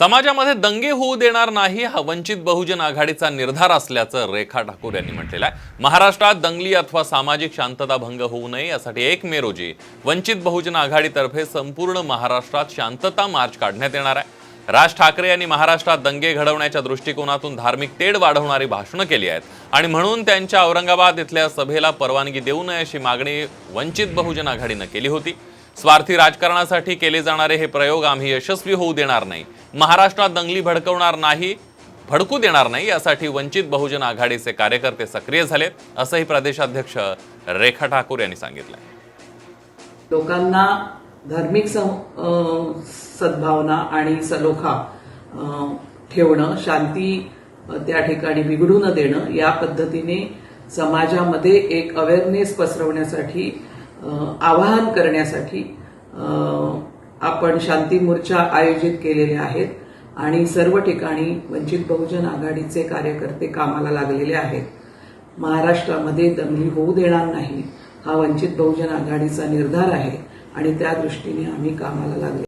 समाजामध्ये दंगे होऊ देणार नाही हा वंचित बहुजन आघाडीचा निर्धार असल्याचं रेखा ठाकूर यांनी म्हटलेलं आहे. महाराष्ट्रात दंगली अथवा सामाजिक शांतता भंग होऊ नये यासाठी एक मे रोजी वंचित बहुजन आघाडीतर्फे संपूर्ण महाराष्ट्रात शांतता मार्च काढण्यात येणार आहे. राज ठाकरे यांनी महाराष्ट्रात दंगे घडवण्याच्या दृष्टिकोनातून धार्मिक तेढ वाढवणारी भाषणं केली आहेत आणि म्हणून त्यांच्या औरंगाबाद इथल्या सभेला परवानगी देऊ नये अशी मागणी वंचित बहुजन आघाडीनं केली होती. स्वार्थी राजकारणासाठी केले जाणारे हे प्रयोग आम्ही यशस्वी होऊ देणार नाही. महाराष्ट्रात दंगली भडकवणार नाही भडकू देणार नाही यासाठी वंचित बहुजन आघाडीचे कार्यकर्ते सक्रिय झालेत असंही प्रदेशाध्यक्ष रेखा ठाकूर यांनी सांगितलं लोकांना धार्मिक अं, सद्भावना आणि सलोखा अं, ठेवणं शांती त्या ठिकाणी बिघडू न देणं या पद्धतीने समाजामध्ये एक अवेअरनेस पसरवण्यासाठी आवाहन करण्यासाठी आपण शांती मोर्चा आयोजित केलेले आहेत आणि सर्व ठिकाणी वंचित बहुजन आघाडीचे कार्यकर्ते कामाला लागलेले आहेत. महाराष्ट्रामध्ये दंगली होऊ देणार नाही हा वंचित बहुजन आघाडीचा निर्धार आहे आणि त्या दृष्टीने आम्ही कामाला लागले.